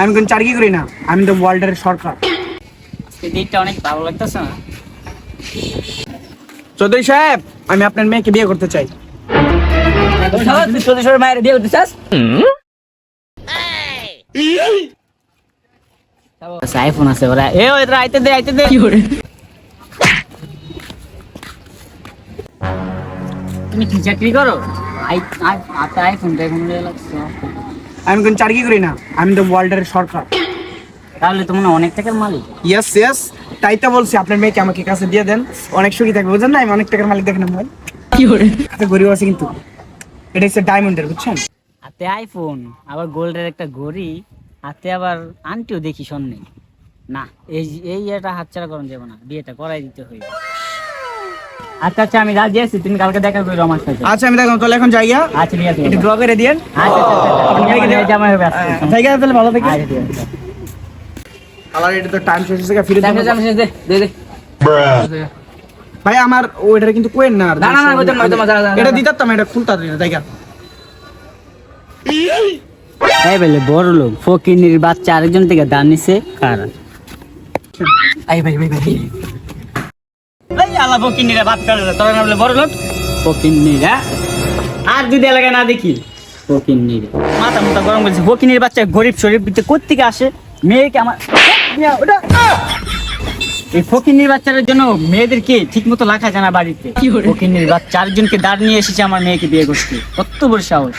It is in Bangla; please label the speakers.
Speaker 1: আমি কোন চাকরি করি না আমি তো ওয়ার্ল্ডের সরকার।
Speaker 2: দিনটা অনেক ভালো লাগতেছে না?
Speaker 1: চৌধুরী সাহেব আমি আপনার মেয়েকে বিয়ে করতে চাই।
Speaker 2: তুই চল্লিশের মায়ের বিয়ে করতে চাস? আইফোন আছে ওরা। এ আইতে দে আইতে দে। তুমি কি চাকরি করো? আই আই আইফোন দেখুন লাগছে।
Speaker 1: আমি কোন চাকরি করি না। আমি তো ওয়ার্ল্ডের সরকার।
Speaker 2: তাহলে তো মনে অনেক টাকার মালিক।
Speaker 1: ইয়েস ইয়েস তাই তো বলছি আপনার মেয়েকে আমাকে কাছে দিয়ে দেন। অনেক সুখী থাকবে বুঝলেন না? আমি অনেক টাকার মালিক দেখেন ভাই।
Speaker 2: কি করে?
Speaker 1: হাতে গরিব আছে কিন্তু। এটা হচ্ছে ডায়মন্ডের বুঝছেন?
Speaker 2: হাতে আইফোন আবার গোল্ডের একটা ঘড়ি হাতে আবার আন্টিও দেখি সন্নে না এই এই এটা হাতছাড়া করুন যাব না বিয়েটা করাই দিতে হইবে। আচ্ছা আচ্ছা আমি রাজি আছি। তুমি কালকে দেখা করো আমার সাথে।
Speaker 1: আচ্ছা আমি দেখুন তাহলে এখন যাইয়া
Speaker 2: আচ্ছা ঠিক আছে।
Speaker 1: একটু দোয়া করে দিয়েন।
Speaker 2: আচ্ছা আচ্ছা, আচ্ছা
Speaker 1: দিয়ে-
Speaker 2: জামাই হবে
Speaker 1: ঠিক আছে। তাহলে ভালো থেকে
Speaker 2: আচ্ছা
Speaker 1: আবার এটা তো টাইম শেষ হয়ে গেছে, ফিরে
Speaker 2: দে দে দে।
Speaker 1: ভাই আমার ওইটা কিন্তু কোয়েন না।
Speaker 2: না, না, না, ওইটা না, ওইটা না, যা, যা, যা,
Speaker 1: এটা। দিতাম এটা খুলতা দিই না জায়গা।
Speaker 2: এই বলে বড় লোক ফকিনির বাচ্চা আরেকজন থেকে দান নিছে কারা?
Speaker 1: ভাই ভাই ভাই।
Speaker 2: বাদ করে তোরা না বলে বড় লোক? ফকিনিরা আর যদি এলাকায় না দেখি? ফকিনিরা মাথা মাথা গরম করেছে। বাচ্চা গরিব শরীফ কোথেকে আসে? মেয়েকে আমার ওটা এই ফকিনির বাচ্চাদের জন্য মেয়েদেরকে ঠিক মতো রাখা যায় না বাড়িতে। ফকিনির বাচ্চা আরেকজনকে দাঁড় নিয়ে এসেছে আমার মেয়েকে বিয়ে করতে। কত বড় সাহস।